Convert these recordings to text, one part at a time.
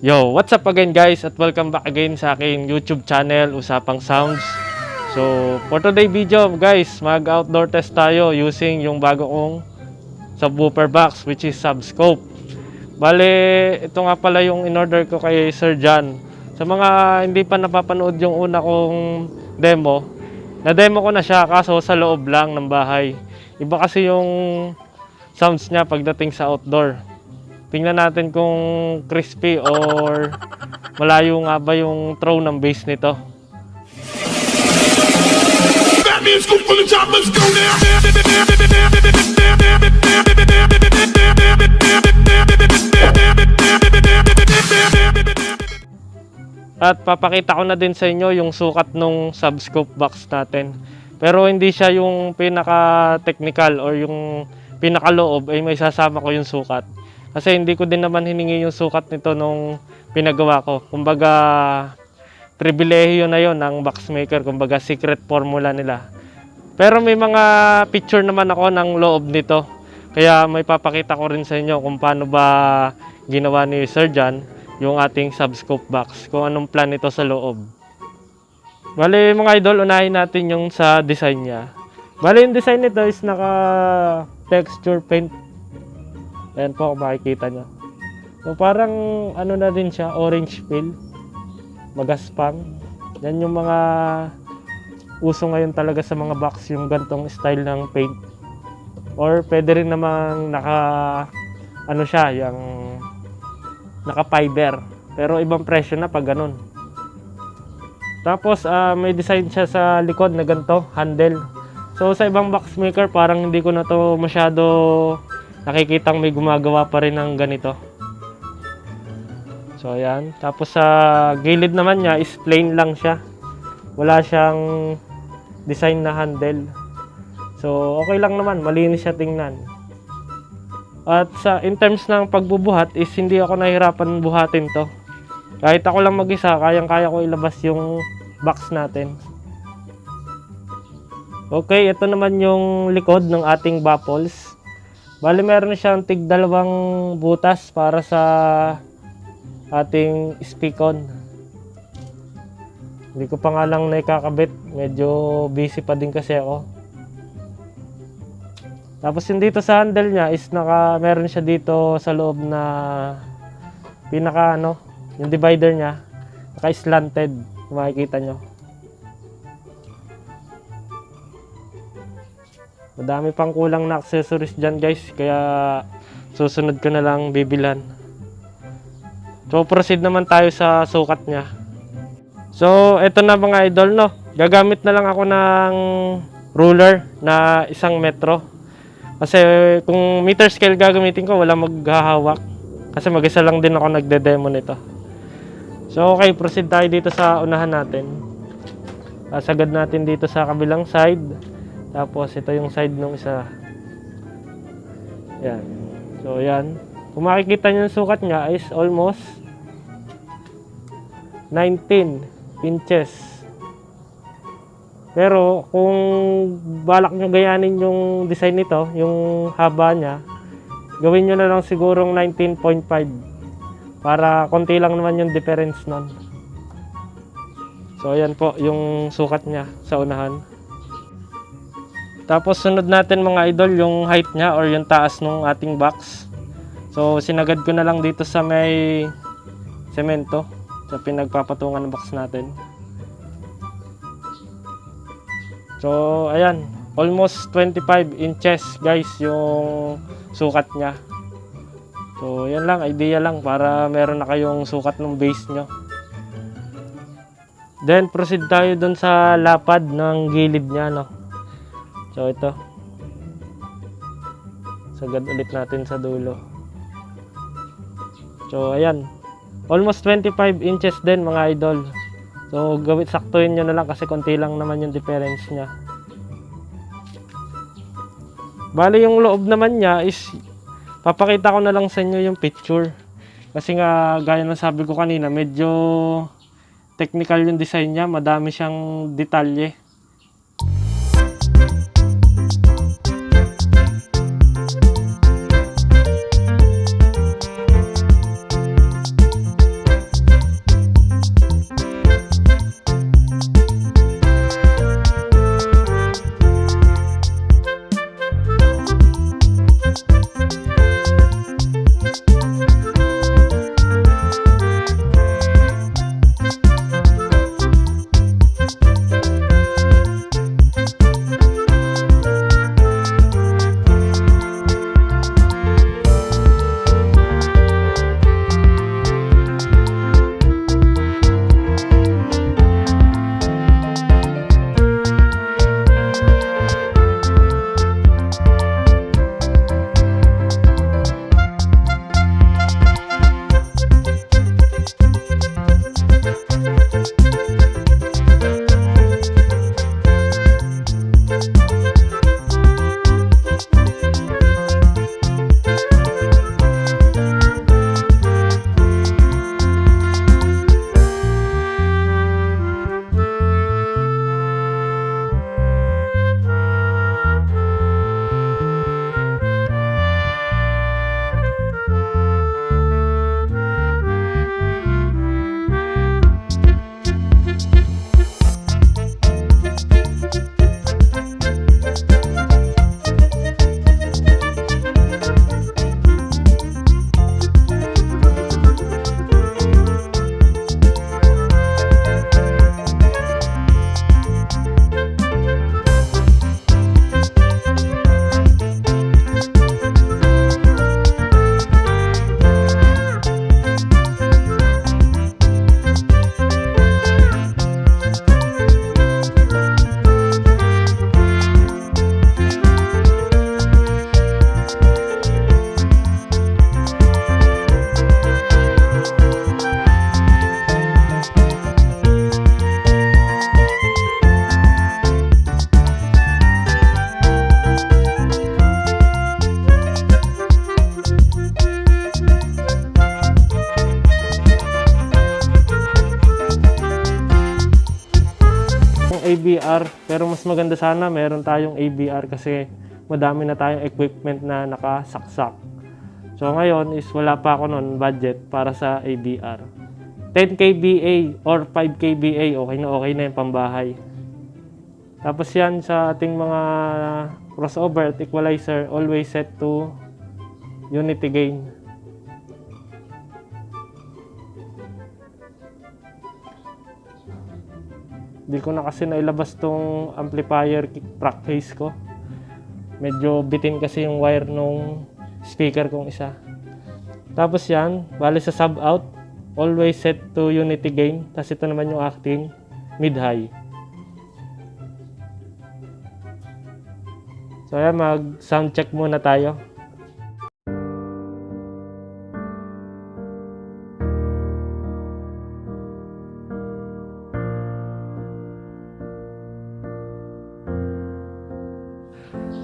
Yo, what's up again guys at welcome back again sa aking YouTube channel Usapang Sounds. So, for today video guys, mag-outdoor test tayo using yung bago kong subwoofer box which is Subscope. Bale, ito nga pala yung in-order ko kay Sir John. Sa mga hindi pa napapanood yung una kong demo, na-demo ko na siya kaso sa loob lang ng bahay. Iba kasi yung sounds niya pagdating sa outdoor. Tingnan natin kung crispy or malayo nga ba yung throw ng bass nito. At papakita ko na din sa inyo yung sukat nung subscope box natin. Pero hindi siya yung pinaka-technical or yung pinaka-loob ay may sasama ko yung sukat. Kasi hindi ko din naman hiningi yung sukat nito nung pinagawa ko. Kumbaga, pribilehiyo na yon ng boxmaker. Kumbaga, secret formula nila. Pero may mga picture naman ako ng loob nito. Kaya may papakita ko rin sa inyo kung paano ba ginawa ni Sir John yung ating subscope box. Kung anong plan nito sa loob. Bali mga idol, unahin natin yung sa design niya. Bali yung design nito is naka texture paint. Ayan po kung makikita nyo. So parang ano na din siya, orange peel. Magaspang. Yan yung mga uso ngayon talaga sa mga box yung gantong style ng paint. Or pwede rin namang naka ano siya, yung naka fiber. Pero ibang presyo na pag ganun. Tapos ah, may design siya sa likod na ganito, handle. So sa ibang box maker parang hindi ko na to masyado nakikitang may gumagawa pa rin ng ganito. So ayan. Tapos sa gilid naman niya is plain lang siya. Wala siyang design na handle. So okay lang naman, malinis siya tingnan. At sa in terms ng pagbubuhat is hindi ako nahirapan buhatin to. Kahit ako lang mag-isa, kayang-kaya ko ilabas yung box natin. Okay, ito naman yung likod ng ating baffles. Bali meron siyang tig dalawang butas para sa ating speakon. Hindi ko pa nga lang naikakabit. Medyo busy pa din kasi ako. Tapos yung dito sa handle niya is naka meron siya dito sa loob na pinaka ano, yung divider niya naka slanted, kung makikita nyo. Madami pang kulang na accessories dyan guys, kaya susunod ko na lang bibilan. So proceed naman tayo sa sukat niya. So eto na mga idol no, gagamit na lang ako ng ruler na isang metro. Kasi kung meter scale gagamitin ko, wala maghahawak. Kasi mag-isa lang din ako nagde-demo nito. So okay, proceed tayo dito sa unahan natin. Sagad natin dito sa kabilang side. Tapos ito yung side nung isa. Yan. So yan. Kung makikita nyo yung sukat niya is almost 19 inches. Pero kung balak nyo gayanin yung design nito, yung haba niya, gawin nyo na lang sigurong 19.5 para konti lang naman yung difference nun. So ayan po yung sukat niya sa unahan. Tapos sunod natin mga idol yung height niya or yung taas ng ating box. So sinagad ko na lang dito sa may semento sa pinagpapatungan ng box natin. So ayan, almost 25 inches guys yung sukat niya. So yan lang, idea lang para meron na kayong sukat ng base nyo. Then proceed tayo dun sa lapad ng gilid niya no. So ito. Sagad ulit natin sa dulo. So ayan. Almost 25 inches din mga idol. So gawin saktuhin nyo na lang kasi konti lang naman yung difference niya. Bali yung loob naman niya is papakita ko na lang sa inyo yung picture. Kasi nga gaya ng sabi ko kanina, medyo technical yung design niya, madami siyang detalye. Pero mas maganda sana meron tayong ABR kasi madami na tayong equipment na nakasaksak. So ngayon is wala pa ako nun budget para sa ABR. 10 kVA or 5 kVA okay na okay na yung pambahay. Tapos yan sa ating mga crossover at equalizer always set to unity gain. Hindi ko na kasi nailabas tong amplifier kick track case ko. Medyo bitin kasi yung wire nung speaker kong isa. Tapos yan, bali sa sub out, always set to unity gain. Tapos ito naman yung acting mid-high. So ayan, mag sound check muna tayo.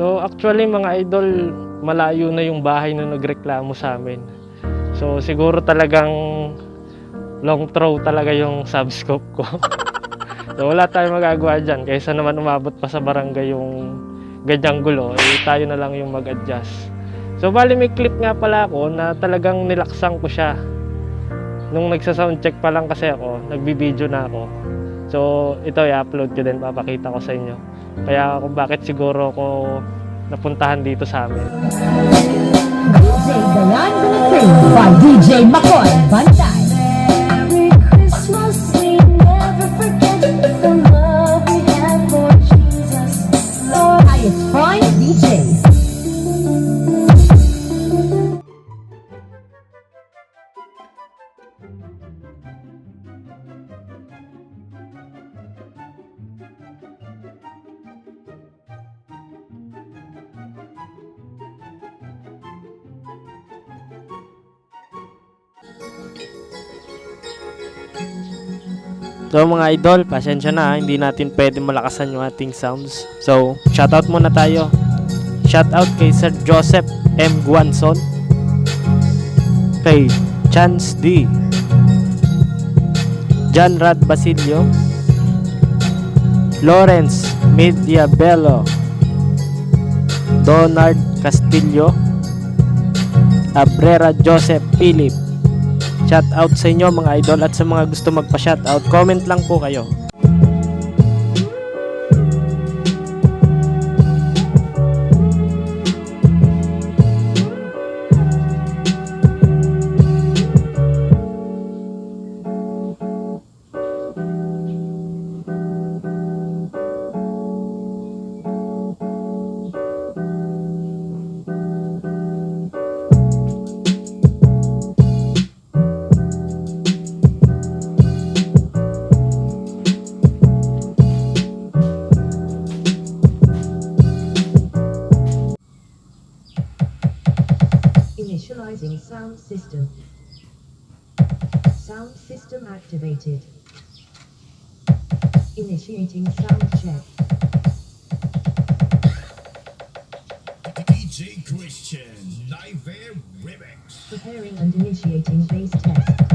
So actually mga idol, malayo na yung bahay na nagreklamo sa amin. So siguro talagang long throw talaga yung subscope ko. so wala tayong magagawa dyan. Kaysa naman umabot pa sa barangay yung ganyang gulo, eh, tayo na lang yung mag-adjust. So bali may clip nga pala ako na talagang nilaksan ko siya. Nung nagsa-sound check pa lang kasi ako, nagbibideo na ako. So ito i-upload ko din, papakita ko sa inyo. Kaya kung bakit siguro ako napuntahan dito sa amin. DJ Dayan by DJ Makoy So mga idol, pasensya na, hindi natin pwede malakasan yung ating sounds. So, shoutout muna tayo. Shoutout kay Sir Joseph M. Guanson. Kay Chance D. John Rad Basilio. Lawrence Mediabello. Donald Castillo. Abrera Joseph Philip. Shout out sa inyo mga idol at sa mga gusto magpa-shout out, comment lang po kayo. Initializing sound system. Sound system activated. Initiating sound check. DJ Christian, live air remix. Preparing and initiating bass test.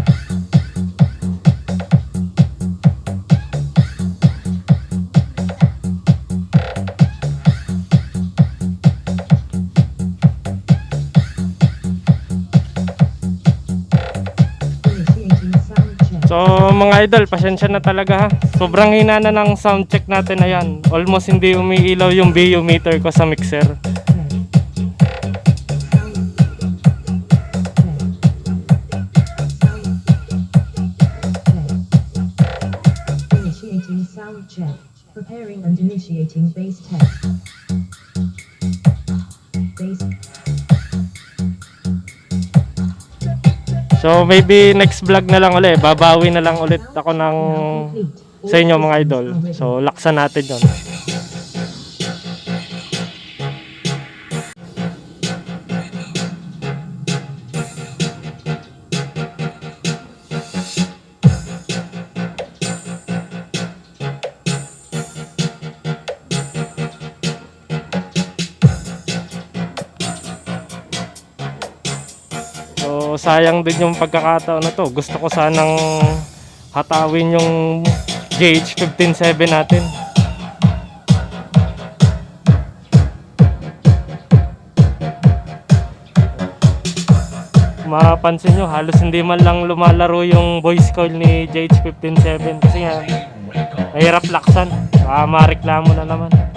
So mga idol, pasensya na talaga ha. Sobrang hina na ng sound check natin na yan. Almost hindi umiilaw yung BU meter ko sa mixer. Initiating sound check. Preparing and initiating bass test. So maybe next vlog na lang ulit. Babawi na lang ulit ako ng sa inyo mga idol. So laksan natin yon. sayang din yung pagkakataon na to. Gusto ko sanang hatawin yung GH 157 natin. mapapansin nyo, halos hindi man lang lumalaro yung voice call ni JH157 kasi nga, mahirap laksan. Baka mareklamo na naman.